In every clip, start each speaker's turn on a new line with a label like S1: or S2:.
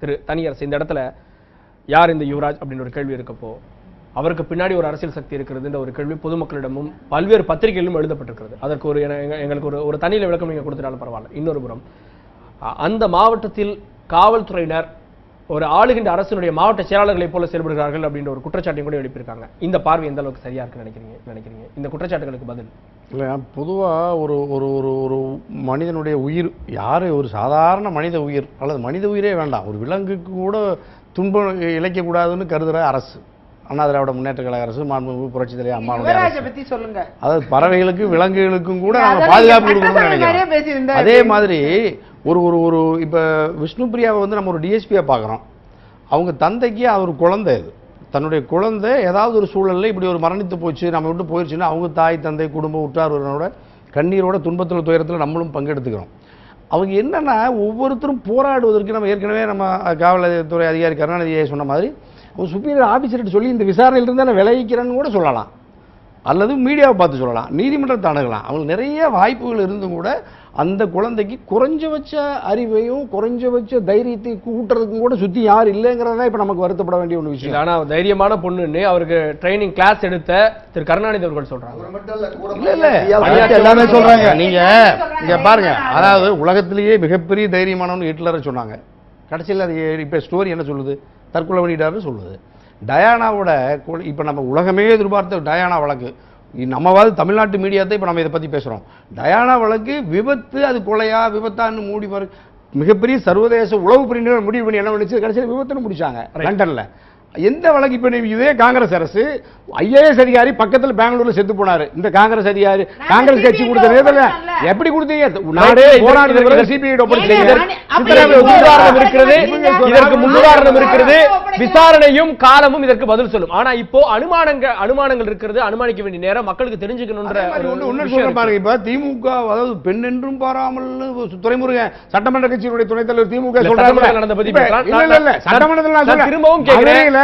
S1: திரு தனியரசு இந்த இடத்துல யார் இந்த யுவராஜ் அப்படின்னு ஒரு கேள்வி இருக்கப்போ அவருக்கு பின்னாடி ஒரு அரசியல் சக்தி இருக்கிறதுன்ற ஒரு கேள்வி பொதுமக்களிடமும் பல்வேறு பத்திரிகைகளிலும் எழுதப்பட்டிருக்கிறது. அதற்கு ஒரு எங்களுக்கு ஒரு ஒரு தனியில் விளக்கம் நீங்கள் கொடுத்துட்டாலும் பரவாயில்ல. இன்னொரு புறம் அந்த மாவட்டத்தில் காவல்துறையினர் ஒரு ஆளுகின்ற அரசினுடைய மாவட்ட செயலாளர்களைப் போல செயல்படுகிறார்கள் அப்படின்ற ஒரு குற்றச்சாட்டையும் கூட எழுப்பியிருக்காங்க இந்த பார்வை எந்த அளவுக்கு சரியா இருக்குன்னு நினைக்கிறீங்க? நினைக்கிறீங்க? இந்த குற்றச்சாட்டுகளுக்கு பதில்.
S2: இல்லை பொதுவாக ஒரு ஒரு ஒரு ஒரு மனிதனுடைய உயிர் யார் ஒரு சாதாரண மனித உயிர் அல்லது மனித உயிரே வேண்டாம். ஒரு விலங்குக்கு கூட துன்பம் இழைக்கக்கூடாதுன்னு கருதுகிற அரசு. அண்ணா திராவிட முன்னேற்ற கழக அரசு மாண்புமிகு புரட்சி தலைவர் அம்மாவுடைய
S3: பத்தி சொல்லுங்க.
S2: அதாவது பறவைகளுக்கு விலங்குகளுக்கும் கூட நம்ம பாதுகாப்பு கொடுக்கணும்னு நினைக்கிறோம். அதே மாதிரி ஒரு ஒரு ஒரு இப்போ விஷ்ணுபிரியாவை வந்து நம்ம ஒரு டிஎஸ்பியாக பார்க்குறோம். அவங்க தந்தைக்கு அவர் குழந்தை இது தன்னுடைய குழந்தை ஏதாவது ஒரு சூழல்ல இப்படி ஒரு மரணித்து போச்சு நம்ம விட்டு போயிடுச்சுன்னா அவங்க தாய் தந்தை குடும்பம் உற்றார் உறவினரோட கண்ணீரோட துன்பத்தில் துயரத்தில் நம்மளும் பங்கெடுத்துக்கிறோம். அவங்க என்னன்னா ஒவ்வொருத்தரும் போராடுவதற்கு நம்ம ஏற்கனவே நம்ம காவல்துறை அதிகாரி கருணாநிதியை சொன்ன மாதிரி அவங்க சுப்பீரியர் ஆஃபீஸர்கிட்ட சொல்லி இந்த விசாரணையிலிருந்து நான் விளைவிக்கிறேன்னு கூட சொல்லலாம். அல்லது மீடியாவை பார்த்து சொல்லலாம். நீதிமன்றத்தை அணுகலாம். அவங்களுக்கு நிறைய வாய்ப்புகள் இருந்தும் கூட அந்த குழந்தைக்கு குறைஞ்சபட்ச அறிவையும் குறைஞ்சபட்ச தைரியத்தை கூட்டுறதுக்கும் கூட சுற்றி யார் இல்லைங்கிறதா இப்போ நமக்கு வருத்தப்பட வேண்டிய ஒரு விஷயம்.
S1: இல்ல ஆனா தைரியமான பொண்ணுன்னு அவருக்கு ட்ரைனிங் கிளாஸ் எடுத்த திரு கருணாநிதி அவர்கள் சொல்றாங்க.
S2: இல்ல இல்ல
S4: எல்லாமே சொல்றாங்க.
S2: நீங்க இங்க பாருங்க. அதாவது உலகத்திலேயே மிகப்பெரிய தைரியமானவன் ஹிட்லரை சொன்னாங்க. கடைசியில் அது இப்போ ஸ்டோரி என்ன சொல்லுது? தற்கொலை பண்ணிட்டாருன்னு சொல்லுது. டயானாவோட இப்ப நம்ம உலகமே எதிர்பார்த்த டயானா வழக்கு. நம்மவாது தமிழ்நாட்டு மீடியா தான் இப்போ நம்ம இதை பத்தி பேசுறோம். டயானா வழக்கு விபத்து அது கொலையா விபத்தான்னு மூடி பாரு மிகப்பெரிய சர்வதேச உளவு பிரிவினர் முடிவு பண்ணி என்ன பண்ணிச்சு? கடைசியில் விபத்துன்னு முடிச்சாங்க லண்டன்ல. எந்த வழக்கு இப்ப இதே காங்கிரஸ் அரசு ஐஏஎஸ் அதிகாரி பக்கத்துல பெங்களூர்ல செத்து போனாரு. இந்த காங்கிரஸ் அதிகாரி காங்கிரஸ் கட்சி கொடுத்த நேரத்துல எப்படி கொடுத்தீங்க? நாடே போராடுறது சிபிஐ
S1: முன்னுதாரணம் இருக்கிறது. இதற்கு முன்னுதாரணம் இருக்கிறது. விசாரணையும் காலமும் இதற்கு பதில் சொல்லும். ஆனா இப்போ அனுமானங்கள் அனுமானங்கள் இருக்கிறது அனுமானிக்க வேண்டிய நேரம் மக்களுக்கு
S2: சொல்றேன்
S1: இருக்கு.
S2: பாருங்க இப்ப திமுக அதாவது பெண் என்றும் பாராமல் துறைமுருகன் சட்டமன்ற கட்சியினுடைய துணைத் தலைவர் திமுக சொல்றாங்க
S1: நடந்த பத்தி
S2: சட்டமன்றத்தில்.
S1: திரும்பவும் கேட்கிறேன்.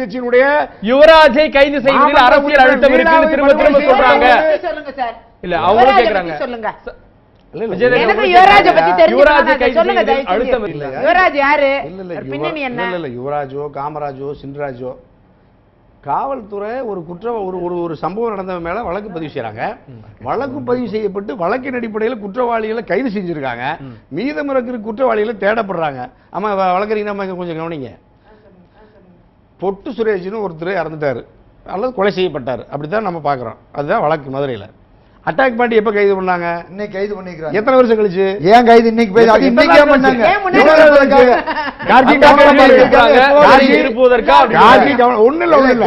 S2: கட்சியினுடைய
S1: யுவராஜை கைது செய்வதில் அரசியல் அழுத்தம் இருக்குன்னு திரும்ப திரும்ப சொல்றாங்க. இல்ல, அவங்களும் கேக்குறாங்க.
S3: சொல்லுங்க. யுவராஜை
S2: காமராஜோ சின்ராஜோ. காவல்துறை ஒரு குற்ற ஒரு ஒரு ஒரு சம்பவம் நடந்த மேல வழக்கு பதிவு செய்றாங்க வழக்கு பதிவு செய்யப்பட்டு வழக்கின் அடிப்படையில் குற்றவாளிகளை கைது செஞ்சிருக்காங்க. மீதம் இருக்கிற குற்றவாளிகளை தேடப்படுறாங்க. ஆமா வழக்கறிஞர் நம்ம இங்க கொஞ்சம் கவனிங்க. பொட்டு சுரேஷ்னு ஒருத்தர் இறந்துட்டாரு. அல்லது கொலை செய்யப்பட்டார். அப்படித்தான் நம்ம பார்க்குறோம். அதுதான் வழக்கு மதுரையில். அட்டாக் பண்ணி எப்போ கைது பண்ணாங்க?
S4: இன்னைக்கு கைது பண்ணிக்கிறாங்க.
S2: எத்தனை வருஷம் கழிச்சு?
S4: ஏன் கைது? இன்னைக்கு போய் அது பண்ணாங்க.
S2: ஒண்ணு இல்ல ஒண்ணு இல்ல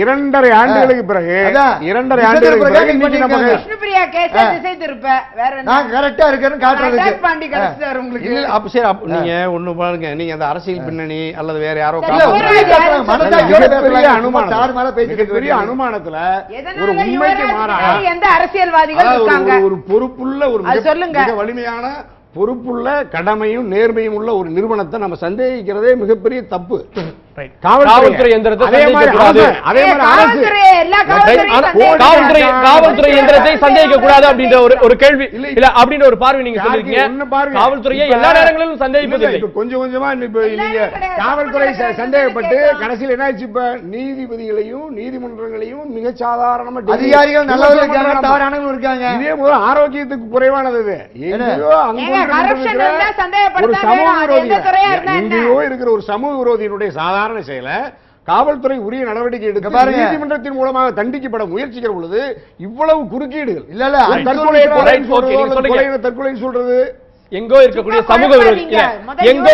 S2: இரண்டரை ஆண்டுகளுக்கு பிறகு. இரண்டரை
S4: விசாரணை
S2: ஆண்டுகளுக்கு
S4: பிறகு
S2: பிறகு இன்னைக்கு
S4: கைது.
S2: நமக்கு
S3: விஷ்ணுபிரியா கேஸ
S4: ஆ.
S3: திசை திருப்ப. வேற என்ன?
S4: நான் கரெக்டா இருக்கேன்னு காட்டுறதுக்கு
S3: பாண்டி கிடைச்சாரு உங்களுக்கு.
S2: இல்ல அப்ப சரி நீங்க ஒண்ணு பாருங்க. நீங்க அந்த அரசியல் பின்னணி அல்லது வேற யாரோ. அனுமானம்.
S4: இருக்க
S2: அனுமானத்துல ஒரு உண்மைக்கு மாறா
S3: எந்த அரசியல்வாதிகள் இருக்காங்க
S2: ஒரு- பொறுப்புள்ள ஒரு
S3: சொல்லுங்க.
S2: வலிமையான பொறுப்புள்ள கடமையும் நேர்மையும் உள்ள ஒரு நிறுவனத்தை நம்ம சந்தேகிக்கிறதே மிகப்பெரிய தப்பு. காவல்துறை
S1: எந்திரத்தை சந்தேகிக்க கூடாது. அப்படின்ற ஒரு கேள்வி.
S2: இல்லை.
S1: அப்படின்ற ஒரு பார்வை நீங்க சொல்லிருக்கீங்க. காவல்துறையை எல்லா நேரங்களிலும் சந்தேகிப்பது
S2: கொஞ்சம் கொஞ்சமா நீங்க. சந்தேகப்பட்டு இப்ப? நீதிபதிகளையும் நீதிமன்றங்களையும் மிக சாதாரணமா
S4: அதிகாரிகள் நல்லவர்கள் இருக்காங்க.
S2: இதே போல ஆரோக்கியத்துக்கு குறைவானது இது? எங்கேயோ இருக்கிற ஒரு சமூக விரோதியினுடைய சாதாரண செயலை காவல்துறை உரிய நடவடிக்கை
S4: பாருங்க.
S2: நீதிமன்றத்தின் மூலமாக தண்டிக்கப்பட முயற்சிக்கிற பொழுது இவ்வளவு குறுக்கீடுகள்.
S4: இல்ல இல்ல
S2: தற்கொலை சொல்றது,
S1: எங்கோ இருக்கக்கூடிய சமூக விரோதி எங்கோ.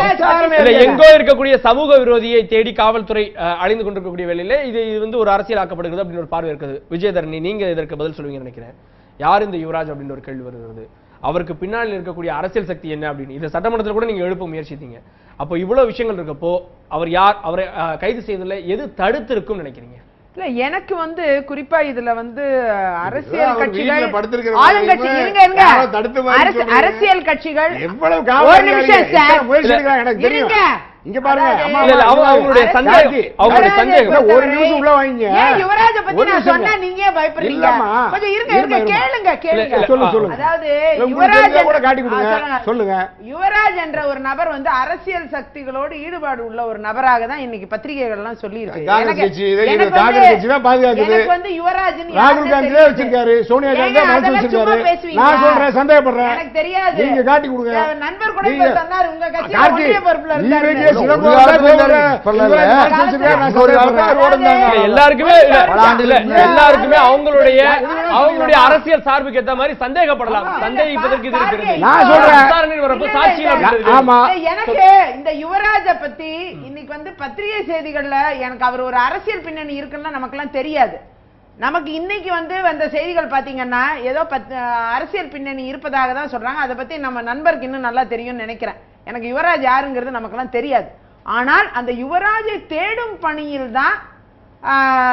S1: எங்கோ இருக்கக்கூடிய சமூக விரோதியை தேடி காவல்துறை அழிந்து கொண்டிருக்கக்கூடிய வேளையில இது இது வந்து ஒரு அரசியல் ஆக்கப்படுகிறது அப்படின்னு ஒரு பார்வை இருக்குது விஜயதரணி நீங்க இதற்கு பதில் சொல்லுவீங்கன்னு நினைக்கிறேன்? யார் இந்த யுவராஜ் அப்படின்னு ஒரு கேள்வி வருகிறது? அவருக்கு பின்னால் இருக்கக்கூடிய அரசியல் சக்தி என்ன அப்படின்னு. இதை சட்டமன்றத்தில் கூட நீங்க எழுப்ப முயற்சித்தீங்க. அப்போ இவ்வளவு விஷயங்கள் இருக்கப்போ அவர் யார் அவரை கைது செய்ததுல எது தடுத்து இருக்கும்னு நினைக்கிறீங்க?
S3: இல்ல எனக்கு வந்து குறிப்பா இதுல வந்து அரசியல் கட்சிகள் ஆளுங்கட்சி இருங்க இருங்க. அரசியல் கட்சிகள்
S2: எவ்வளவு
S3: ஒரு
S2: காவல்துறை
S3: நிமிஷம்
S2: எத்தனை
S3: சார்
S2: முயற்சி எடுக்கிறாங்க? எனக்கு தெரியும்.
S3: இருங்க
S2: இங்க பாருங்க
S1: அவங்களுடைய
S3: அரசியல்
S1: சந்தேகம், அவங்களுடைய சந்தேகம்.
S2: ஒரு நிமிஷம் உள்ள வாங்கிங்க.
S3: யுவராஜை பத்தி நான் சொன்னா. நீங்க பயப்படுறீங்க. கொஞ்சம் இருங்க
S2: இருங்க.
S3: கேளுங்க கேளுங்க
S2: சொல்லுங்க சொல்லுங்க
S3: அதாவது யுவராஜ்
S2: கூட காட்டி கொடுங்க. சொல்லுங்க.
S3: யுவராஜ் என்ற ஒரு நபர் வந்து அரசியல் சக்திகளோடு ஈடுபாடு உள்ள ஒரு நபராக தான் இன்னைக்கு பத்திரிகைகள் எல்லாம் சொல்லி இருக்கு வந்து யுவராஜ்
S2: ராகுல் காந்தி தான் வச்சிருக்காரு சோனியா காந்தி தான் மறைச்சு வச்சிருக்காரு நான் சொல்றேன் சந்தேகப்படுறேன்
S3: எனக்கு தெரியாது
S2: நீங்க காட்டி கொடுங்க
S3: நண்பர் கூட சொன்னாரு உங்க கட்சி பொறுப்புல இருக்காரு
S1: எல்லாருக்குமே அவங்களுடைய அவங்களுடைய அரசியல் சார்புக்கு ஏத்த மாதிரி சந்தேகப்படலாம். சந்தேகிப்பதற்கு இது இருக்கிறது.
S2: நான் சொல்றேன்.
S1: விசாரணை வரப்போ அப்படின்றது
S2: ஆமா.
S3: எனக்கு இந்த யுவராஜ பத்தி இன்னைக்கு வந்து பத்திரிகை செய்திகள்ல எனக்கு அவர் ஒரு அரசியல் பின்னணி இருக்குன்னு நமக்கெல்லாம் தெரியாது. நமக்கு இன்னைக்கு வந்து வந்த செய்திகள் பாத்தீங்கன்னா ஏதோ பத் அரசியல் பின்னணி இருப்பதாக தான் சொல்றாங்க. அதை பத்தி நம்ம நண்பருக்கு இன்னும் நல்லா தெரியும்னு நினைக்கிறேன். எனக்கு யுவராஜ் யாருங்கிறது நமக்கெல்லாம் தெரியாது. ஆனால் அந்த யுவராஜை தேடும் பணியில் தான்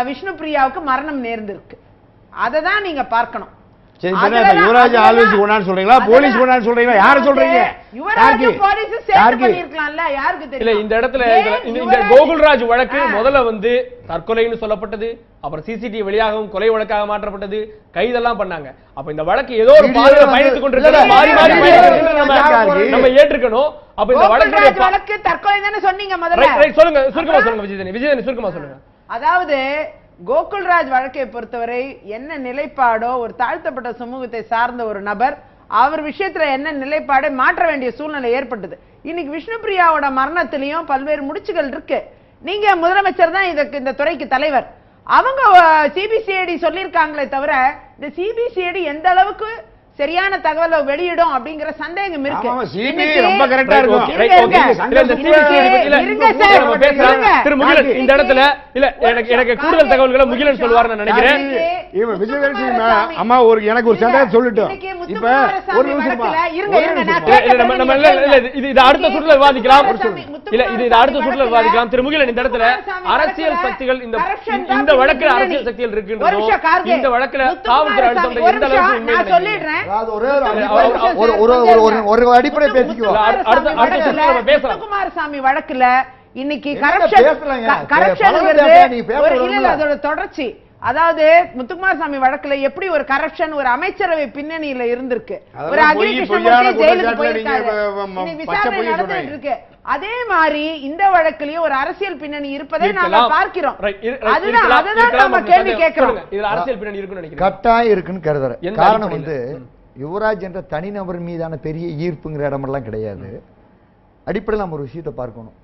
S3: விஷ்ணு பிரியாவுக்கு மரணம் நேர்ந்திருக்கு. அதை தான் நீங்க பார்க்கணும்.
S2: யுவராஜ் சொல்றீங்களா? போலீஸ் சொல்றீங்களா? யார சொல்றீங்க?
S3: யுவராஜ்
S2: யாருக்கு?
S3: போலீஸ் சேர்த்து
S2: யாருக்கு?
S3: பண்ணிருக்கலாம்ல யாருக்கு தெரியும்?
S1: இல்ல இந்த இடத்துல இந்த- கோகுல்ராஜ் வழக்கு. முதல்ல வந்து தற்கொலைன்னு சொல்லப்பட்டது அப்புறம் சிசிடிவி வெளியாகவும் கொலை வழக்காக மாற்றப்பட்டது கைதெல்லாம் பண்ணாங்க. அப்ப இந்த வழக்கு ஏதோ ஒரு பாதையில பயணித்துக் கொண்டிருக்கிறது மாறி மாறி நம்ம
S2: இல்ல,
S1: நம்ம ஏற்றுக்கணும் அப்ப இந்த வழக்குடைய
S3: கோகுல்ராஜ்
S1: பா-
S3: வழக்கு தற்கொலை தானே சொன்னீங்க முதல்ல.
S1: ரைட், ரைட், சொல்லுங்க சுருக்கமா சொல்லுங்க விஜயதனி விஜயதனி சுருக்கமா சொல்லுங்க.
S3: அதாவது கோகுல்ராஜ் வழக்கை பொறுத்தவரை என்ன நிலைப்பாடோ ஒரு தாழ்த்தப்பட்ட சமூகத்தை சார்ந்த ஒரு நபர் அவர் விஷயத்துல என்ன நிலைப்பாடை மாற்ற வேண்டிய சூழ்நிலை ஏற்பட்டது. இன்னைக்கு விஷ்ணுபிரியாவோட மரணத்திலையும் பல்வேறு முடிச்சுகள் இருக்கு. நீங்க முதலமைச்சர் தான் இதுக்கு இந்த துறைக்கு தலைவர். அவங்க சிபிசிஐடி சொல்லியிருக்காங்களே தவிர இந்த சிபிசிஐடி எந்த அளவுக்கு சரியான தகவலை வெளியிடும் அப்படிங்கிற சந்தேகம் இருக்கு.
S2: ரொம்ப கரெக்டா இருக்கும்.
S1: இந்த இடத்துல இல்ல எனக்கு எனக்கு கூடுதல் தகவல்களை முகிலன் சொல்லுவார் நான் நினைக்கிறேன்.
S2: அம்மா ஒரு எனக்கு ஒரு சந்தேகம் சொல்லட்டும். இப்ப ஒரு நிமிஷம்
S1: இது- அடுத்த சுற்றுல விவாதிக்கலாம் இல்ல இது அடுத்த சுற்றுல விவாதிக்கலாம் திரு முகிலன் இந்த இடத்துல அரசியல் சக்திகள் இந்த இந்த வழக்குல. அரசியல் சக்திகள் இருக்கின்றதோ. இந்த வழக்குல காவல்துறை
S3: முத்துக்குமாரசாமி,
S1: எந்த
S3: ஒரு
S1: அளவுக்கு உண்மை?
S3: சொல்லிடுறேன்.
S4: ஒரே ஒரு அடிப்படை- ஒரு பேசிக்குவோம்
S1: அடுத்த- அடுத்த- அடுத்த சுற்றுல நம்ம பேசலாம்.
S3: முத்துக்குமாரசாமி வழக்குல இன்னைக்கு கரப்ஷன். அதோட தொடர்ச்சி. அதாவது முத்துக்குமாரசாமி வழக்குல எப்படி ஒரு கரப்ஷன் ஒரு அமைச்சரவை பின்னணியில இருந்திருக்கு? ஒரு அகில கிருஷ்ணமூர்த்தி ஜெயிலுக்கு போயிருக்காரு. விசாரணை நடந்துட்டு. இருக்கு அதே மாதிரி இந்த வழக்குலயும் ஒரு அரசியல் பின்னணி இருப்பதை நாம. பார்க்கிறோம். அதுதான் அதுதான் நம்ம கேள்வி. கேட்கிறோம்.
S1: இதுல அரசியல் பின்னணி இருக்குன்னு நினைக்கிறேன்.
S4: கட்டாயம் இருக்குன்னு கருதுறேன். காரணம் வந்து? யுவராஜ் என்ற தனிநபர் மீதான பெரிய ஈர்ப்புங்கிற இடமெல்லாம் கிடையாது. அடிப்படையில் நம்ம ஒரு விஷயத்தை பார்க்கணும்.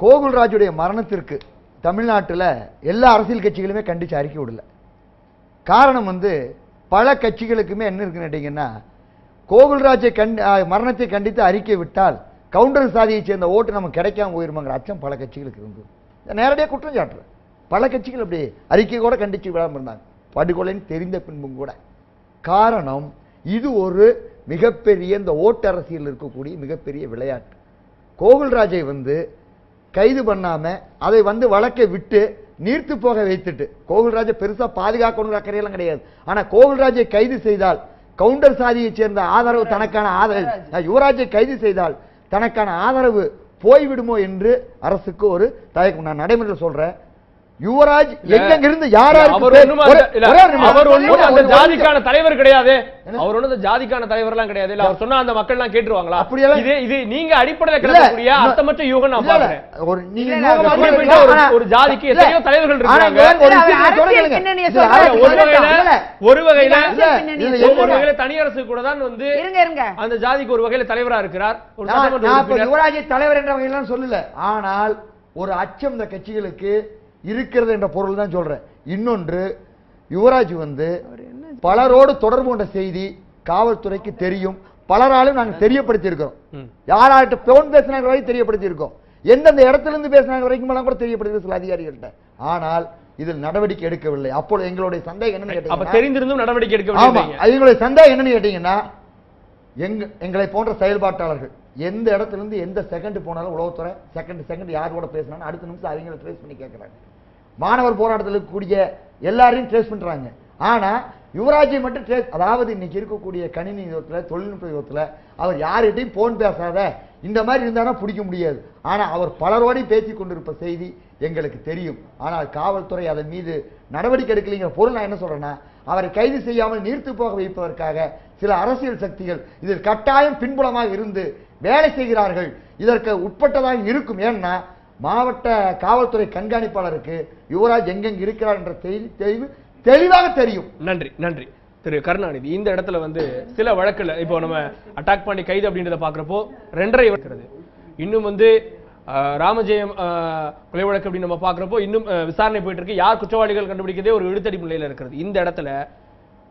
S4: கோகுல்ராஜுடைய மரணத்திற்கு தமிழ்நாட்டில் எல்லா அரசியல் கட்சிகளுமே கண்டித்து அறிக்கை விடல. காரணம் வந்து பல கட்சிகளுக்குமே என்ன இருக்குன்னு கேட்டிங்கன்னா கோகுல்ராஜை கண்டி மரணத்தை கண்டித்து அறிக்கை விட்டால் கவுண்டர் சாதியை சேர்ந்த ஓட்டு நமக்கு கிடைக்காம போயிருமாங்கிற அச்சம் பல கட்சிகளுக்கு இருந்தது. நேரடியாக குற்றம் சாட்டுறேன். பல கட்சிகள் அப்படி அறிக்கை கூட கண்டித்து விடாமல் இருந்தாங்க. படுகொலைன்னு தெரிந்த பின்பும் கூட. காரணம் இது ஒரு மிகப்பெரிய இந்த ஓட்டு அரசியல் இருக்கக்கூடிய மிகப்பெரிய விளையாட்டு. கோகுல்ராஜை வந்து கைது பண்ணாம அதை வந்து வழக்கை விட்டு நீர்த்து போக வைத்துட்டு. கோகுல்ராஜை பெருசா பாதுகாக்கணுங்கிற அக்கறையெல்லாம் கிடையாது. ஆனா கோகுல்ராஜை கைது செய்தால் கவுண்டர் சாதியைச் சேர்ந்த ஆதரவு தனக்கான ஆதரவு யுவராஜை கைது செய்தால் தனக்கான ஆதரவு போய்விடுமோ என்று அரசுக்கு ஒரு தயக்கம். நான் நடைமுறையில் சொல்றேன் யுவராஜ் எங்கிருந்து
S1: ஜாதிக்கான தலைவர் கிடையாது? அவர் அந்த ஜாதிக்கான தலைவர்லாம் கிடையாது. இல்ல அவர் சொன்னா அந்த மக்கள் எல்லாம் கேட்டுருவாங்களா?
S4: அப்படியெல்லாம்
S1: இது இது நீங்க அடிப்படையில கிடக்கக்கூடிய அர்த்தமற்ற யூகம் நான் பாக்குறேன்
S4: ஒரு நீங்க.
S1: ஒரு- ஜாதிக்கு எத்தனையோ தலைவர்கள் இருக்காங்க.
S4: ஒரு
S1: வகையில ஒரு வகையில வகையில தனியரசு கூட தான் வந்து
S3: இருங்க இருங்க.
S1: அந்த ஜாதிக்கு ஒரு வகையில தலைவரா இருக்கிறார்.
S4: யுவராஜை தலைவர் என்ற வகையெல்லாம் சொல்லல. ஆனால் ஒரு அச்சம் இந்த கட்சிகளுக்கு இருக்கிறது என்ற பொருள் தான் சொல்றேன். இன்னொன்று யுவராஜ் வந்து பலரோடு தொடர்பு கொண்ட செய்தி காவல்துறைக்கு தெரியும். பலராலும் நாங்க தெரியப்படுத்தி இருக்கிறோம். யாராட்ட போன் பேசினாங்க வரைக்கும் தெரியப்படுத்தி இருக்கோம் எந்தெந்த இடத்துல இருந்து பேசினாங்க வரைக்கும் எல்லாம் கூட தெரியப்படுத்தி சில அதிகாரிகள்கிட்ட. ஆனால் இதில் நடவடிக்கை எடுக்கவில்லை. அப்பொழுது எங்களுடைய சந்தேகம் என்னன்னு
S1: அப்ப
S4: கேட்டீங்கன்னா
S1: தெரிந்திருந்தும் நடவடிக்கை எடுக்க
S4: ஆமா எங்களுடைய சந்தேகம் என்னன்னு கேட்டீங்கன்னா எங்க எங்களை போன்ற செயல்பாட்டாளர்கள் எந்த இடத்துல இருந்து எந்த செகண்ட் போனாலும் உளவுத்துறை செகண்ட் செகண்ட் யாரோட பேசினாலும் அடுத்த நிமிஷம் அவங்கள ட்ரேஸ் பண்ணி கேட்கறாங்க. மாணவர் போராட்டத்தில் இருக்கக்கூடிய எல்லாரையும் ட்ரேஸ் பண்ணுறாங்க ஆனால் யுவராஜை மட்டும் ட்ரேஸ் அதாவது இன்னைக்கு இருக்கக்கூடிய கணினி யுகத்தில் தொழில்நுட்ப யுகத்தில் அவர் யார்கிட்டையும் ஃபோன் பேசாத இந்த மாதிரி இருந்தானா பிடிக்க முடியாது. ஆனால் அவர் பலரோடையும் பேசி கொண்டிருப்ப செய்தி எங்களுக்கு தெரியும். ஆனால் காவல்துறை அதன் மீது நடவடிக்கை எடுக்கலைங்கிற பொருள் நான் என்ன சொல்கிறேன்னா அவரை கைது செய்யாமல் நீர்த்து போக வைப்பதற்காக சில அரசியல் சக்திகள் இதில் கட்டாயம் பின்புலமாக இருந்து வேலை செய்கிறார்கள். இதற்கு உட்பட்டதாக இருக்கும். ஏன்னா மாவட்ட காவல்துறை கண்காணிப்பாளருக்கு யுவராஜ் எங்கெங்க இருக்கிறார் என்ற செய்தி தெளிவு தெளிவாக தெரியும்.
S1: நன்றி நன்றி. திரு கருணாநிதி இந்த இடத்துல வந்து சில வழக்கில் இப்போ நம்ம அட்டாக் பண்ணி கைது அப்படின்றத பார்க்குறப்போ ரெண்டரை இருக்கிறது இன்னும் வந்து ராமஜெயம் கொலை வழக்கு அப்படின்னு நம்ம பார்க்குறப்போ இன்னும் விசாரணை போயிட்டு இருக்கு யார் குற்றவாளிகள் கண்டுபிடிக்கிறதே ஒரு இழுத்தடி நிலையில் இருக்கிறது. இந்த இடத்துல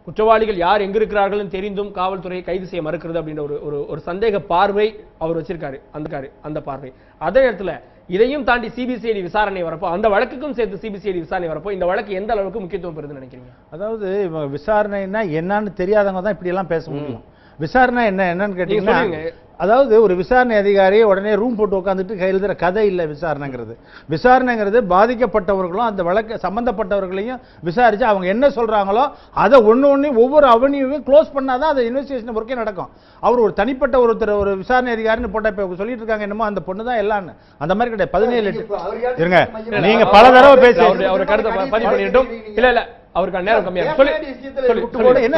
S1: குற்றவாளிகள் யார் எங்க இருக்கிறார்கள் தெரிந்தும் காவல்துறை கைது செய்ய மறுக்கிறது அப்படின்ற ஒரு ஒரு ஒரு சந்தேக பார்வை அவர் வச்சிருக்காரு. அந்த அந்த பார்வை. அதே இடத்துல இதையும் தாண்டி சிபிசிஐடி விசாரணை வரப்போ அந்த வழக்குக்கும் சேர்த்து சிபிசிஐடி விசாரணை வரப்போ இந்த வழக்கு எந்த அளவுக்கு முக்கியத்துவம் பெறுதுன்னு நினைக்கிறீங்க?
S5: அதாவது விசாரணைன்னா என்னன்னு தெரியாதவங்க தான் இப்படி எல்லாம் பேச முடியும். விசாரணை என்ன என்னன்னு கேட்டீங்கன்னா. அதாவது ஒரு விசாரணை அதிகாரி உடனே ரூம் போட்டு உட்காந்துட்டு எழுதுற கதை இல்லை விசாரணைங்கிறது. விசாரணைங்கிறது பாதிக்கப்பட்டவர்களும் அந்த வழக்கு சம்பந்தப்பட்டவர்களையும் விசாரிச்சு அவங்க என்ன சொல்றாங்களோ அதை ஒண்ணு ஒண்ணு ஒவ்வொரு அவனியும் க்ளோஸ் பண்ணாதான் அது இன்வெஸ்டிகேஷன் ஒர்க்கே நடக்கும். அவர் ஒரு தனிப்பட்ட ஒருத்தர் ஒரு விசாரணை அதிகாரின்னு போட்ட இப்ப சொல்லிட்டு இருக்காங்க என்னமோ அந்த பொண்ணு தான் எல்லாம்னு. அந்த மாதிரி கிடையாது. பதினேழு இருங்க.
S4: மையம்
S5: நீங்க
S4: அவர்
S5: பல தடவை பேசி
S1: அவர் கருத்தை பதிவு பண்ணிட்டோம் இல்ல இல்ல. அவருக்கான நேரம் கம்மியா இருக்கு. சொல்லி
S5: என்ன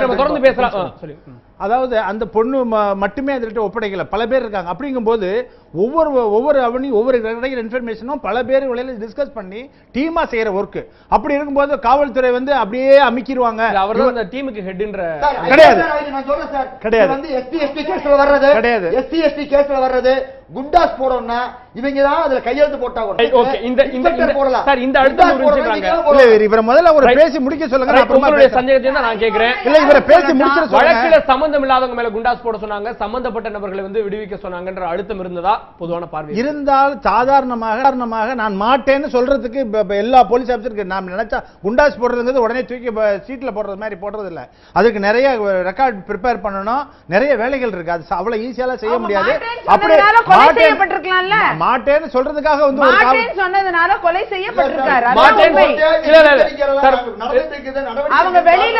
S1: நம்ம தொடர்ந்து பேசலாம். சொல்லி.
S5: அதாவது அந்த பொண்ணு ம- மட்டுமே அதுகிட்ட ஒப்படைக்கல பல பேர் இருக்காங்க அப்படிங்கும்போது ஒவ்வொரு ஒவ்வொரு அவனி ஒவ்வொரு கிடைக்கிற இன்ஃபர்மேஷனும் பல பேர் வழியில டிஸ்கஸ் பண்ணி டீமா செய்யற ஒர்க் அப்படி இருக்கும்போது காவல்துறை வந்து அப்படியே அமைக்கிடுவாங்க
S1: அவர்தான் அந்த டீமுக்கு ஹெட்ன்ற
S5: கிடையாது. கிடையாது.
S4: வந்து SC, ST கேஸ்ல வர்றது
S5: கிடையாது.
S4: SC, ST கேஸ்ல வர்றது குண்டாஸ் போடணும்னா இவங்க தான் அதுல கையெழுத்து போட்டா கூட
S1: Right, okay. இந்த- இந்த-
S4: போடலாம்.
S1: சார், இந்த
S5: இல்ல
S4: போடலாம்.
S5: இவர் முதல்ல ஒரு. பேசி முடிக்க சொல்லுங்க அப்புறமா
S1: தான் நான் கேட்கிறேன்
S5: இல்ல இவரை பேசி
S1: வழக்குல
S5: சொல்லுங்க
S1: சம்பந்தம் இல்லாதவங்க மேல குண்டாஸ் போட சொன்னாங்க. சம்பந்தப்பட்ட நபர்களை வந்து விடுவிக்க சொன்னாங்கன்ற அழுத்தம் இருந்ததா பொதுவான பார்வை?
S5: இருந்தால் சாதாரணமாக சாதாரணமாக நான் மாட்டேன்னு சொல்றதுக்கு எல்லா போலீஸ் ஆஃபீஸருக்கு நாம் நினைச்சா குண்டாஸ் போடுறதுங்கிறது உடனே தூக்கி சீட்ல போடுறது மாதிரி போடுறது இல்ல அதுக்கு நிறைய ரெக்கார்ட் ப்ரிப்பேர் பண்ணணும். நிறைய வேலைகள் இருக்கு. அது அவ்வளவு ஈஸியாலாம் செய்ய முடியாது? மா- மாட்டேன்னு சொல்றதுக்காக வந்து ஒரு
S3: சொன்னதுனால கொலை செய்யப்பட்டிருக்காரு. அவங்க வெளியில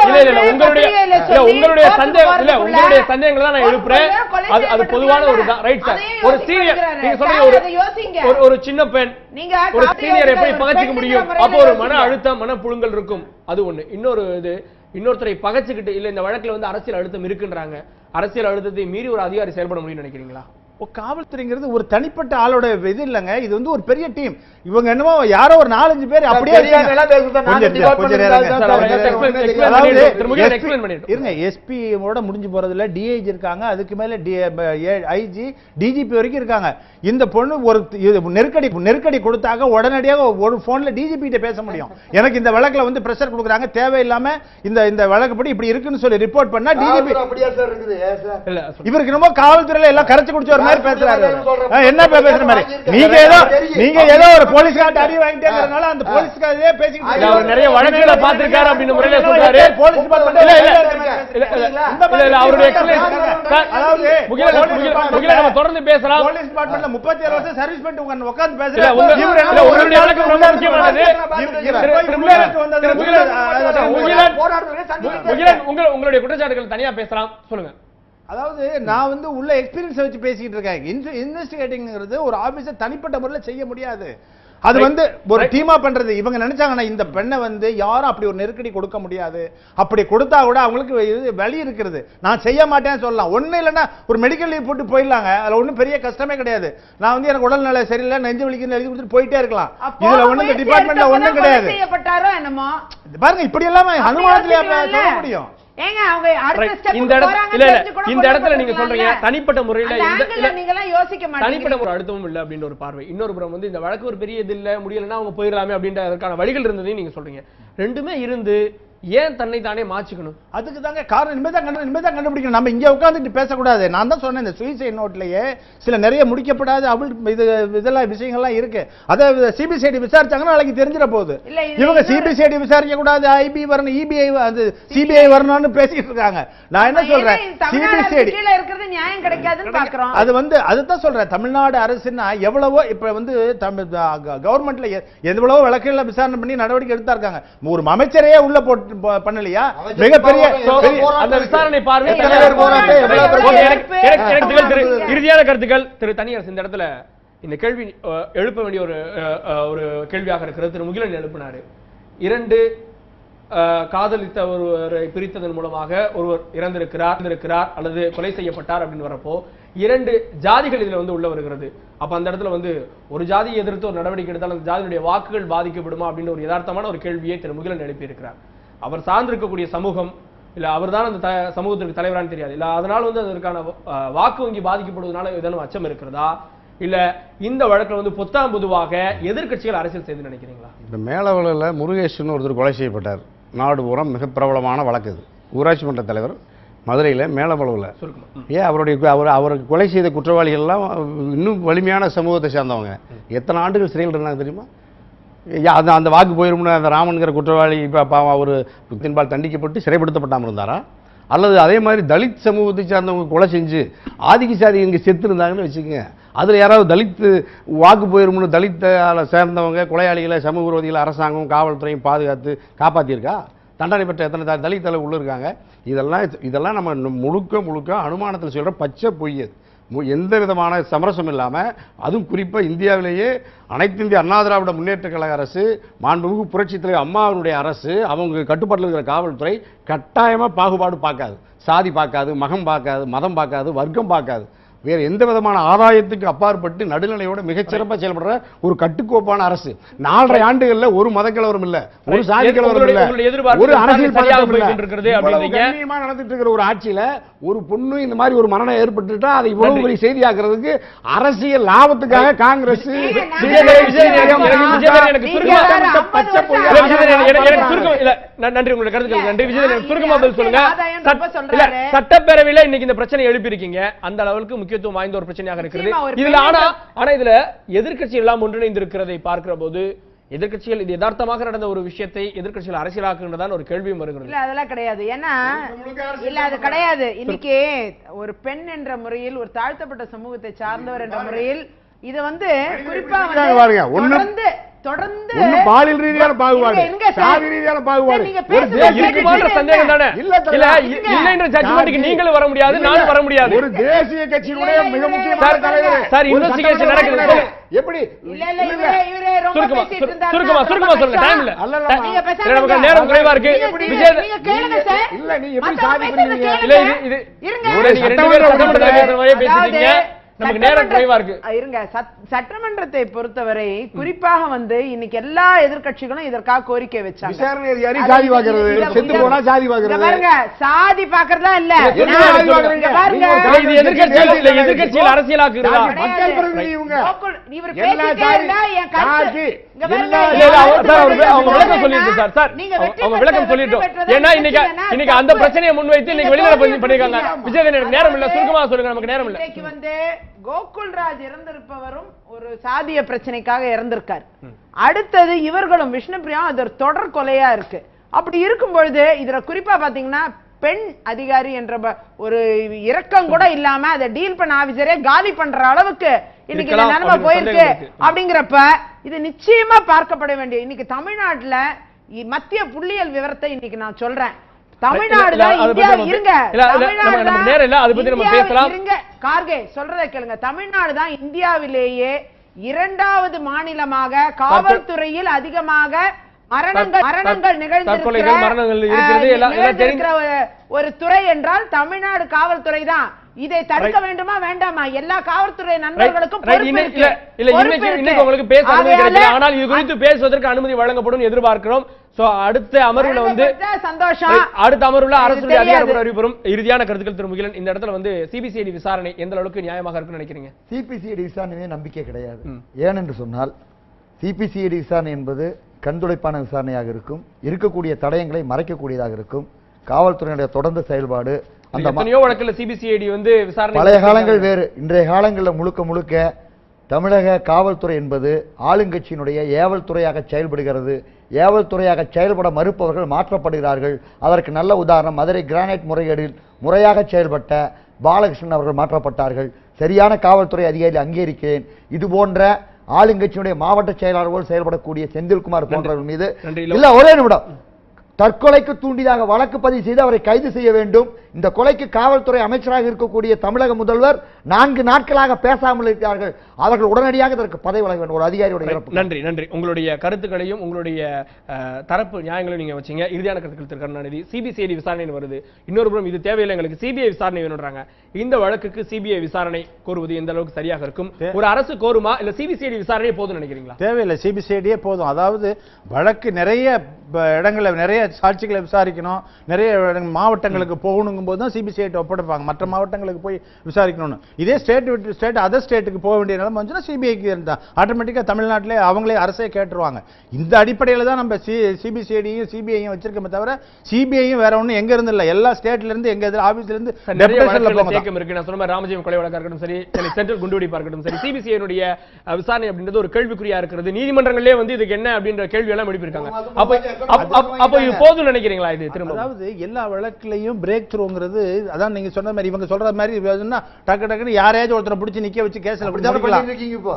S1: உங்களுடைய சந்தேகம் இல்ல உங்களுடைய சந்தேகங்களை தான் நான் எழுப்புறேன் அது பொதுவான ஒரு. ரைட் சார் ஒரு சீனியர். நீங்க சொல்றீங்க ஒரு. ஒரு ஒரு சின்ன பெண்
S3: நீங்க
S1: ஒரு சீனியர் எப்படி பகச்சிக்க முடியும் அப்போ ஒரு மன. அழுத்தம் மன புழுங்கல் இருக்கும் அது ஒண்ணு இன்னொரு இது இன்னொருத்தரை பகச்சுக்கிட்டு இல்ல இந்த வழக்குல வந்து அரசியல் அழுத்தம் இருக்குன்றாங்க அரசியல் அழுத்தத்தை மீறி ஒரு அதிகாரி செயல்பட முடியும்னு நினைக்கிறீங்களா
S5: காவல்துறைங்கிறது ஒரு தனிப்பட்ட ஆளோட இது இல்லைங்க. இது வந்து ஒரு பெரிய டீம். இவங்க என்னமோ யாரோ ஒரு நாலஞ்சு பேர் அப்படியே இருங்க,
S4: department
S5: கொஞ்சம்
S4: இருந்தா
S5: இருங்க.
S4: தான்
S1: சார், அவர்
S4: சார்
S1: explain-
S4: எனக்கு
S1: explain
S5: அதாவது
S1: பண்ணிட்டு, திரு முகிலன்
S5: SP
S1: explain பண்ணிட்டு.
S5: இருங்க எஸ்பி ஓட முடிஞ்சு போறதுல டிஐஜி இருக்காங்க. அதுக்கு மேல ஐஜி டிஜிபி வரைக்கும் இருக்காங்க. இந்த பொண்ணு ஒரு நெருக்கடி நெருக்கடி கொடுத்தாங்க உடனடியாக ஒரு போன்ல டிஜிபி கிட்ட பேச முடியும். எனக்கு இந்த வழக்குல வந்து பிரஷர் கொடுக்குறாங்க. தேவையில்லாம இந்த இந்த வழக்குப்படி இப்படி இருக்குன்னு சொல்லி ரிப்போர்ட் பண்ணா டிஜிபி. இவருக்கு என்னமோ காவல்துறையில எல்லாம் கரைச்சு குடிச்ச மாதிரி பேசுறாரு. என்ன பேசுற மாதிரி? நீங்க ஏதோ நீங்க ஏதோ ஒரு போலீஸ்கார்ட்ட அடி வாங்கிட்டேங்கிறதுனால அந்த போலீஸ்காரே பேசிக்கிட்டு
S1: அவர் நிறைய வழக்குகளை பார்த்திருக்காரு அப்படின்னு முறையில சொல்றாரு.
S5: போலீஸ் டிபார்ட்மெண்ட்
S1: இல்ல, இல்ல.
S5: இல்ல
S1: அவருடைய
S5: அதாவது
S1: நம்ம தொடர்ந்து பேசலாம்
S5: போலீஸ் டிபார்ட்மெண்ட்ல 37 வருஷம் சர்வீஸ் பண்ணிட்டு உட்கார்ந்து உட்கார்ந்து பேசுறாரு
S1: உங்களுடைய வழக்கு ரொம்ப முக்கியமானது. உங்களுடைய குற்றச்சாட்டுகள் தனியா பேசலாம் சொல்லுங்க.
S5: அதாவது நான் வந்து உள்ள எக்ஸ்பீரியன்ஸ் வச்சு பேசிக்கிட்டு இருக்கேன். இன்வெஸ்டிகேட்டிங்கிறது ஒரு ஆபீசர் தனிப்பட்ட முறையில் செய்ய முடியாது. அது. வந்து ஒரு. டீமா பண்றது. இவங்க நினைச்சாங்கன்னா இந்த பெண்ணை வந்து யாரும் அப்படி ஒரு நெருக்கடி கொடுக்க முடியாது. அப்படி கொடுத்தா கூட அவங்களுக்கு வழி இருக்கிறது. நான் செய்ய மாட்டேன்னு சொல்லலாம். ஒண்ணு இல்லைன்னா ஒரு மெடிக்கல் லீவ் போட்டு போயிடலாங்க. அதுல ஒண்ணும் பெரிய கஷ்டமே கிடையாது. நான் வந்து எனக்கு உடல்நிலை சரியில்லை நெஞ்சு வலிக்குன்னு எழுதி கொடுத்துட்டு போயிட்டே இருக்கலாம். இதுல ஒண்ணு இந்த டிபார்ட்மெண்ட்ல
S3: கொலை
S5: கிடையாது.
S3: செய்யப்பட்டாரோ என்னமோ?
S5: பாருங்க இப்படி எல்லாம் அனுமானத்திலே? சொல்ல முடியும்.
S3: ஏங்க அவங்க அடுத்த. ஸ்டெப்
S1: இந்த இடத்துல இந்த நீங்க சொல்றீங்க? தனிப்பட்ட முறையில இந்த
S3: நீங்க எல்லாம் யோசிக்க
S1: தனிப்பட்ட
S3: மாட்டீங்க
S1: ஒரு அழுத்தமும் இல்ல அப்படின்ற ஒரு பார்வை. இன்னொரு புறம் வந்து இந்த வழக்கு ஒரு பெரிய இது இல்ல முடியலன்னா அவங்க போயிடலாமே அப்படின்ற அதற்கான வழிகள் இருந்ததையும் நீங்க சொல்றீங்க. ரெண்டுமே இருந்து ஏன் தன்னை தானே மாச்சிக்கணும்
S5: அதுக்கு தாங்க காரணம். இனிமே தான் கண்டு இனிமே தான் கண்டுபிடிக்கணும். நம்ம இங்க உட்காந்துட்டு பேசக்கூடாது. நான் தான் சொன்னேன் இந்த சுயசைட் நோட்லயே சில நிறைய முடிக்கப்படாத அவள் இது இதெல்லாம் விஷயங்கள்லாம் இருக்கு. அதை சிபிசிஐடி விசாரிச்சாங்கன்னா நாளைக்கு தெரிஞ்சிட போகுது. இவங்க சிபிசிஐடி விசாரிக்க கூடாது ஐபி வரணும் இபிஐ அது சிபிஐ வரணும்னு பேசிட்டு இருக்காங்க. நான் என்ன சொல்றேன்? சிபிசிஐடி
S3: இருக்கிறது நியாயம் கிடைக்காதுன்னு பாக்குறோம்.
S5: அது வந்து அதுதான் சொல்றேன். தமிழ்நாடு அரசுன்னா எவ்வளவோ இப்ப வந்து தமிழ் கவர்மெண்ட்ல எவ்வளவோ வழக்குல விசாரணை பண்ணி நடவடிக்கை எடுத்தா இருக்காங்க. ஒரு அமைச்சரையே உள்ள போட்டு பண்ணலையா? மிகப்பெரிய
S1: அந்த விசாரணை பார்வை. இறுதியான கருத்துக்கள் திரு தனியரசு இந்த இடத்துல இந்த கேள்வி எழுப்ப வேண்டிய ஒரு ஒரு கேள்வியாக இருக்கிறது. திரு முகிலன் எழுப்பினாரு. இரண்டு காதலித்த ஒருவரை பிரித்ததன் மூலமாக ஒருவர் இறந்திருக்கிறார் இறந்திருக்கிறார் அல்லது கொலை செய்யப்பட்டார் அப்படின்னு வரப்போ இரண்டு ஜாதிகள் இதுல வந்து உள்ள வருகிறது. அப்ப அந்த இடத்துல வந்து ஒரு ஜாதியை எதிர்த்து ஒரு நடவடிக்கை எடுத்தால் அந்த ஜாதியுடைய வாக்குகள் பாதிக்கப்படுமா அப்படின்னு ஒரு யதார்த்தமான ஒரு கேள்வியை திரு முகிலன் எழுப்பியிருக்கிறார். அவர் சார்ந்திருக்கக்கூடிய சமூகம் இல்ல அவர்தான் அந்த த- சமூகத்திற்கு தலைவரான்னு தெரியாது. இல்ல அதனால வந்து அதற்கான வாக்கு வங்கி பாதிக்கப்படுவதனால ஏதேனும் அச்சம் இருக்கிறதா? இல்ல இந்த வழக்குல வந்து பொத்தாம் பொதுவாக எதிர்க்கட்சிகள் அரசியல் செய்து நினைக்கிறீங்களா?
S2: இந்த மேலவளையில் முருகேசன் ஒருத்தர் கொலை செய்யப்பட்டார். நாடு பூரா மிக பிரபலமான வழக்கு இது. ஊராட்சி மன்ற தலைவர் மதுரையில் மேலவளவில். ஏன் அவருடைய அவர் அவருக்கு கொலை செய்த குற்றவாளிகள்லாம் இன்னும் வலிமையான சமூகத்தை சேர்ந்தவங்க. எத்தனை ஆண்டுகள் சிறையில் இருந்தாங்க தெரியுமா? அந்த அந்த வாக்கு போயிரும்னு அந்த ராமனுங்கிற குற்றவாளி இப்போ பாவம் அவர் பின்பால் தண்டிக்கப்பட்டு சிறைப்படுத்தப்பட்டாமல் இருந்தாரா? அல்லது அதே மாதிரி தலித் சமூகத்தை சார்ந்தவங்க கொலை செஞ்சு ஆதிக்க சாதி இங்கே செத்து இருந்தாங்கன்னு வச்சுக்கோங்க. அதில் யாராவது தலித்து வாக்கு போயிரும்னு தலித்தால் சேர்ந்தவங்க கொலையாளிகளை சமூக விரோதிகளை அரசாங்கம் காவல்துறையும் பாதுகாத்து காப்பாற்றியிருக்கா தண்டனை பெற்ற எத்தனை த- தலித் தலைவர் உள்ள இருக்காங்க. இதெல்லாம் இதெல்லாம் நம்ம முழுக்க முழுக்க அனுமானத்தில் சொல்கிற பச்சை பொய்யது. எந்த விதமான சமரசம் இல்லாமல் அதுவும் குறிப்பாக இந்தியாவிலேயே அனைத்து இந்திய அண்ணா திராவிட முன்னேற்ற கழக அரசு மாண்புமிகு புரட்சித் தலைவர் அரசு அவங்க கட்டுப்பாட்டில் இருக்கிற காவல்துறை கட்டாயமாக பாகுபாடு பார்க்காது. சாதி பார்க்காது மகம் பார்க்காது மதம் பார்க்காது வர்க்கம் பார்க்காது. வேறு எந்த விதமான ஆதாயத்துக்கு அப்பாற்பட்டு நடுநிலையோட மிகச்சிறப்பாக செயல்படுற ஒரு கட்டுக்கோப்பான அரசு. நாலரை ஆண்டுகள்ல ஒரு மத கலவரம் இல்ல ஒரு சாதி கலவரம் இல்ல ஒரு அரசியல் நடந்துட்டு இருக்கிற ஒரு ஆட்சியில ஒரு பொண்ணு இந்த மாதிரி ஒரு மரணம் ஏற்பட்டுட்டா அதை இவ்வளவு. பெரிய செய்தியாக்குறதுக்கு அரசியல் லாபத்துக்காக காங்கிரஸ்
S1: நன்றி உங்களுடைய கருத்துக்கள் நன்றி விஜய் சுருக்கமா பதில் சொல்லுங்க. சட்டப்பேரவையில இன்னைக்கு இந்த பிரச்சனை எழுப்பி இருக்கீங்க அந்த அளவுக்கு முக்கியத்துவம் வாய்ந்த ஒரு பிரச்சனையாக இருக்கிறது. இதுல ஆனா ஆனா இதுல எதிர்க்கட்சி எல்லாம் ஒன்றிணைந்து இருக்கிறதை பார்க்கிற போது எதிர்க்கட்சிகள் இது யதார்த்தமாக நடந்த ஒரு விஷயத்தை எதிர்க்கட்சிகள் அரசியலாக்குன்றதான் ஒரு கேள்வியும் வருகிறது.
S3: இல்ல அதெல்லாம் கிடையாது. ஏன்னா இல்ல அது கிடையாது. இன்னைக்கு ஒரு பெண் என்ற முறையில் ஒரு தாழ்த்தப்பட்ட சமூகத்தை சார்ந்தவர் என்ற முறையில் இது வந்து குறிப்பா
S2: பாருங்க,
S3: தொடர்ந்து தொடர்ந்து
S2: பாலியல் ரீதியான பாகுபாடு. சாதி ரீதியான பாகுபாடு.
S1: சந்தேகம் தானே
S2: இல்ல,
S1: இல்ல இல்லைன்ற ஜட்ஜ்மெண்ட்டுக்கு நீங்களும் வர முடியாது நானும் வர முடியாது.
S2: ஒரு தேசிய கட்சியினுடைய மிக முக்கியமான தலைவர்.
S1: சார், நடக்குது.
S2: உறுப்பினர். எப்படி?
S3: இல்ல இல்ல இவரே இவரே ரொம்ப
S1: சுருக்கமா
S3: பேசிட்டு
S1: சுருக்கமா சொல்லுங்க. டைம் இல்ல.
S3: நீங்க பேசாம
S1: நமக்கு. நேரம் குறைவா இருக்கு. விஜய்
S3: நீங்க கேளுங்க சார்.
S2: இல்ல, நீ எப்படி சாதி?
S3: கேளுங்க.
S1: இல்ல இது
S3: இருங்க.
S1: நீங்க ரெண்டு பேரும் பேசிட்டீங்க. நமக்கு நேரம் குறைவா இருக்கு.
S3: இருங்க. சட்- சட்டமன்றத்தை பொறுத்தவரை குறிப்பாக வந்து இன்னைக்கு எல்லா எதிர்க்கட்சிகளும் இதற்காக கோரிக்கை வச்சாங்க.
S2: விசாரணை அதிகாரி
S3: அது
S2: சாதி
S3: இத-
S2: செத்து போனா சாதி
S3: இங்க
S2: பார்க்கறது
S3: பாருங்க சாதி பாக்குறதா இல்ல. பாருங்க.
S1: இது எதிர்க்கட்சிகள் இல்ல எதிர்க்கட்சிகள் அரசியலாக்குறதா
S2: மக்கள் பிரதிநிதி இவங்க.
S3: கோகுல், இவர் பேசிட்டே இருந்தா என் கருத்து-
S1: இன்னைக்கு இன்னைக்கு அந்த. பிரச்சனையை முன்வைத்து இன்னைக்கு
S3: நீங்க
S1: வெளிநடப்பு பண்ணிருக்காங்க.
S3: அடைஞ்சீங்க.
S1: விஜய் எனக்கு நேரம் இல்ல சுருக்கமா சொல்லுங்க நமக்கு நேரம் இல்ல.
S3: வந்து கோகுல்ராஜ் இறந்திருப்பவரும் ஒரு சாதிய பிரச்சனைக்காக இறந்திருக்கார். அடுத்தது இவர்களும் விஷ்ணுபிரியா அது ஒரு தொடர் கொலையா இருக்கு. அப்படி இருக்கும் பொழுது இதுல குறிப்பா பாத்தீங்கன்னா பெண் அதிகாரி என்ற ஒரு இரக்கம் கூட இல்லாம அதை டீல் பண்ண ஆபீசரே காலி பண்ற அளவுக்கு இன்னைக்கு இந்த நிலைமை போயிருக்கு. அப்படிங்கிறப்ப இது நிச்சயமா பார்க்கப்பட வேண்டிய இன்னைக்கு தமிழ்நாட்டுல மத்திய புள்ளியியல் விவரத்தை இன்னைக்கு நான் சொல்றேன். தமிழ்நாடு இருங்க.
S1: நேரம் இல்ல, அதை பத்தி நம்ம
S3: இந்தியாவில்
S1: பேசலாம்.
S3: இருங்க. கார்கே சொல்றதை கேளுங்க. தமிழ்நாடு தான் இந்தியாவிலேயே இரண்டாவது மாநிலமாக காவல்துறையில் அதிகமாக மரணங்கள் மரணங்கள் நிகழ்ந்திருக்கிற ஒரு துறை என்றால் தமிழ்நாடு காவல்துறை தான். இதை தடுக்க வேண்டுமா வேண்டாமா? எல்லா காவல்துறை நண்பர்களுக்கும்
S1: உங்களுக்கு பேச அனுமதி ஆனால் இது குறித்து பேசுவதற்கு அனுமதி வழங்கப்படும் எதிர்பார்க்கிறோம். சோ அடுத்த அமர்வுல வந்து
S3: சந்தோஷம்.
S1: அடுத்த அமர்வுல அரசுடைய. அதிகாரப்பூர்வ அறிவிப்பெறும் இறுதியான கருத்துக்கள் திரு முகிலன் இந்த இடத்துல வந்து சிபிசிஐடி விசாரணை எந்த அளவுக்கு நியாயமாக இருக்குன்னு நினைக்கிறீங்க?
S4: சிபிசிஐடி விசாரணை நம்பிக்கை கிடையாது. ஏனென்று சொன்னால் சிபிசிஐடி விசாரணை என்பது கண்துடைப்பான விசாரணையாக இருக்கும். இருக்கக்கூடிய தடயங்களை மறைக்கக்கூடியதாக இருக்கும். காவல்துறையினுடைய தொடர்ந்த செயல்பாடு அந்த
S1: எத்தனையோ வழக்குல சிபிசிஐடி வந்து விசாரணை
S4: பழைய காலங்கள் வேறு. இன்றைய காலங்களில் முழுக்க முழுக்க தமிழக காவல்துறை என்பது ஆளுங்கட்சியினுடைய ஏவல் துறையாக செயல்படுகிறது. ஏவல் துறையாக செயல்பட மறுப்பவர்கள் மாற்றப்படுகிறார்கள். அதற்கு நல்ல உதாரணம் மதுரை கிரானைட் முறைகேடில் முறையாக செயல்பட்ட பாலகிருஷ்ணன் அவர்கள் மாற்றப்பட்டார்கள். சரியான காவல்துறை அதிகாரி அங்கீகரிக்கிறேன் இது போன்ற ஆளுங்கட்சியினுடைய மாவட்ட செயலாளர்கள் செயல்படக்கூடிய செந்தில்குமார் போன்றவர்கள் மீது. இல்ல ஒரே நிமிடம். தற்கொலைக்கு தூண்டியதாக வழக்கு பதிவு செய்து அவரை கைது செய்ய வேண்டும். இந்த கொலைக்கு காவல்துறை அமைச்சராக இருக்கக்கூடிய தமிழக முதல்வர் நான்கு நாட்களாக பேசாமல் இருக்கிறார்கள். அவர்கள் உடனடியாக இதற்கு பதவி வழங்க வேண்டும். ஒரு அதிகாரியோட இறப்பு
S1: நன்றி நன்றி. உங்களுடைய கருத்துக்களையும் உங்களுடைய தரப்பு நியாயங்களையும் நீங்க வச்சீங்க. இறுதியான கருத்துக்கள் திரு கருணாநிதி. சிபிசிஐடி விசாரணை வருது. இன்னொரு புறம் இது தேவையில்லை எங்களுக்கு சிபிஐ விசாரணை வேணும்ன்றாங்க. இந்த வழக்குக்கு சிபிஐ விசாரணை கோருவது எந்த அளவுக்கு சரியாக இருக்கும்? ஒரு அரசு கோருமா? இல்ல சிபிசிஐடி விசாரணை போதும்னு நினைக்கிறீங்களா?
S5: தேவையில்லை. சிபிசிஐடியே போதும். அதாவது வழக்கு நிறைய ப- இடங்களை நிறைய சாட்சிகளை விசாரிக்கணும். நிறைய மாவட்டங்களுக்கு போகணுங்கும் போது தான் சிபிசிஐடி ஒப்படைப்பாங்க. மற்ற மாவட்டங்களுக்கு போய் விசாரிக்கணும்னு. இதே ஸ்டேட் விட்டு ஸ்டேட் அதர் ஸ்டேட்டுக்கு போக வேண்டிய நிலைமை வந்துச்சுன்னா சிபிஐக்கு இருந்தா. ஆட்டோமேட்டிக்காக தமிழ்நாட்டிலே அவங்களே அரசே கேட்டுருவாங்க. இந்த அடிப்படையில் தான் நம்ம சி சிபிசிஐடியும் சிபிஐயும் வச்சிருக்கோமே தவிர சிபிஐயும் வேற ஒன்றும் எங்க இருந்து இல்லை எல்லா ஸ்டேட்ல இருந்து எங்க இருந்து தான்.
S1: தேக்கம் இருக்கு. நான் சொன்ன மாதிரி ராமஜெயம் கொலை வழக்கா இருக்கட்டும் சரி சென்ட்ரல் குண்டுவெடிப்பா இருக்கட்டும் சரி சிபிசிஐனுடைய விசாரணை அப்படின்றது ஒரு கேள்விக்குறியா இருக்கிறது. நீதிமன்றங்களே வந்து இதுக்கு என்ன அப்படின்ற கேள்வி எல்லாம் எழுப்பியிருக்காங்க அப்ப அப்ப- இது போதும் நினைக்கிறீங்களா இது திரும்ப
S5: அதாவது எல்லா வழக்குலையும் பிரேக் த்ரூங்கிறது அதான் நீங்க சொன்ன மாதிரி இவங்க சொல்ற மாதிரி டக்கு டக்குன்னு யாரையாச்சும் ஒருத்தரை பிடிச்சி நிக்க வச்சு கேஸ்ல
S4: இருக்கீங்க இப்போ?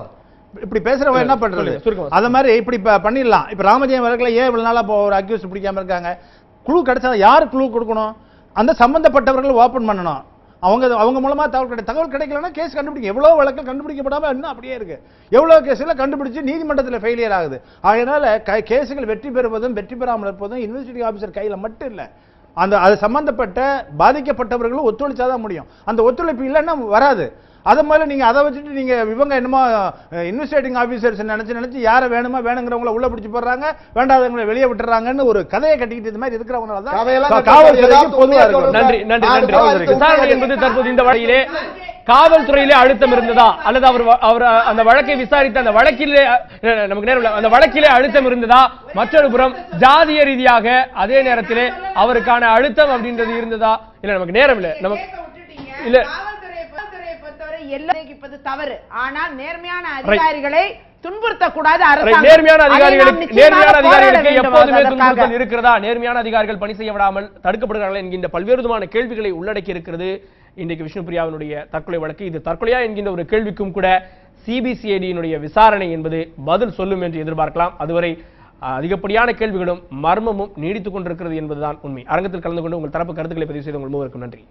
S5: இப்படி பேசுறவங்க என்ன பண்றது? அத மாதிரி இப்படி பண்ணிடலாம். இப்ப ராமஜெயம் வழக்குல ஏன் இவ்வளவு நாளா ஒரு அக்யூஸ் பிடிக்காம இருக்காங்க? குழு கிடைச்சா யார் குழு கொடுக்கணும்? அந்த சம்பந்தப்பட்டவர்கள் ஓபன் பண்ணணும். அவங்க அவங்க மூலமாக தகவல் கிடை தகவல் கிடைக்கலன்னா கேஸ் கண்டுபிடிக்க எவ்வளோ வழக்கு கண்டுபிடிக்கப்படாமல் இன்னும் அப்படியே இருக்கு? எவ்வளோ கேஸில் கண்டுபிடிச்சு நீதிமன்றத்தில் ஃபெயிலியர் ஆகுது? அதனால் க- கேஸுகள் வெற்றி பெறுவதும் வெற்றி பெறாமல் இருப்பதும் இன்வெஸ்டிகேட்டிங் ஆஃபீஸர் கையில் மட்டும் இல்லை. அந்த அது சம்பந்தப்பட்ட பாதிக்கப்பட்டவர்களும் ஒத்துழைச்சாதான் முடியும். அந்த ஒத்துழைப்பு இல்லைன்னா வராது. அதை மாதிரி நீங்க அதை வச்சுட்டு நீங்க இவங்க என்னமோ இன்வெஸ்டிகேட்டிங் ஆபீசர்ஸ் நினைச்சு நினைச்சு யாரை வேணுமா வேணுங்கிறவங்கள உள்ள பிடிச்சு போடுறாங்க வேண்டாதவங்களை வெளியே விட்டுறாங்கன்னு ஒரு கதையை கட்டிக்கிட்டு இது மாதிரி இருக்கிறவங்களால தான். காவல்துறைக்கு
S4: ஏதாவது
S5: பொதுவா
S4: உண்மையை
S5: இருக்கும்
S1: நன்றி நன்றி நன்றி விசாரணை என்பது தற்போது இந்த வழக்கிலே காவல்துறையிலே அழுத்தம் இருந்ததா அல்லது அவர் அவர் அந்த வழக்கை விசாரித்த அந்த வழக்கிலே நமக்கு நேரம் இல்லை. அந்த வழக்கிலே அழுத்தம் இருந்ததா மற்றொரு புறம் ஜாதிய ரீதியாக அதே நேரத்திலே அவருக்கான அழுத்தம் அப்படின்றது இருந்ததா இல்ல நமக்கு நேரம் இல்லை நமக்கு. இல்ல.
S3: பொறுத்தவரை எல்லாம் நிர்ணயிப்பது தவறு. ஆனால் நேர்மையான அதிகாரிகளை துன்புறுத்தக்கூடாது
S1: Right.
S3: அரசாங்கம்.
S1: நேர்மையான
S3: அதை நாம்
S1: அதிகாரிகளுக்கு
S3: நிச்சயமாக
S1: நேர்மையான
S3: போராட
S1: அதிகாரிகளுக்கு
S3: வேண்டும்
S1: எப்போதுமே
S3: அதற்காக.
S1: துன்புறுத்தல் இருக்கிறதா நேர்மையான அதிகாரிகள் பணி செய்ய விடாமல் தடுக்கப்படுகிறார்கள் என்கின்ற பல்வேறு விதமான கேள்விகளை உள்ளடக்கி இருக்கிறது. இன்றைக்கு விஷ்ணுபிரியாவினுடைய தற்கொலை வழக்கு. இது தற்கொலையா என்கின்ற ஒரு கேள்விக்கும் கூட சிபிசிஐடியினுடைய விசாரணை என்பது பதில் சொல்லும் என்று எதிர்பார்க்கலாம். அதுவரை அதிகப்படியான கேள்விகளும் மர்மமும் நீடித்துக் கொண்டிருக்கிறது என்பதுதான் உண்மை. அரங்கத்தில் கலந்து கொண்டு உங்கள் தரப்பு கருத்துக்களை பதிவு செய்து உங்கள் மூவருக்கும் நன்றி.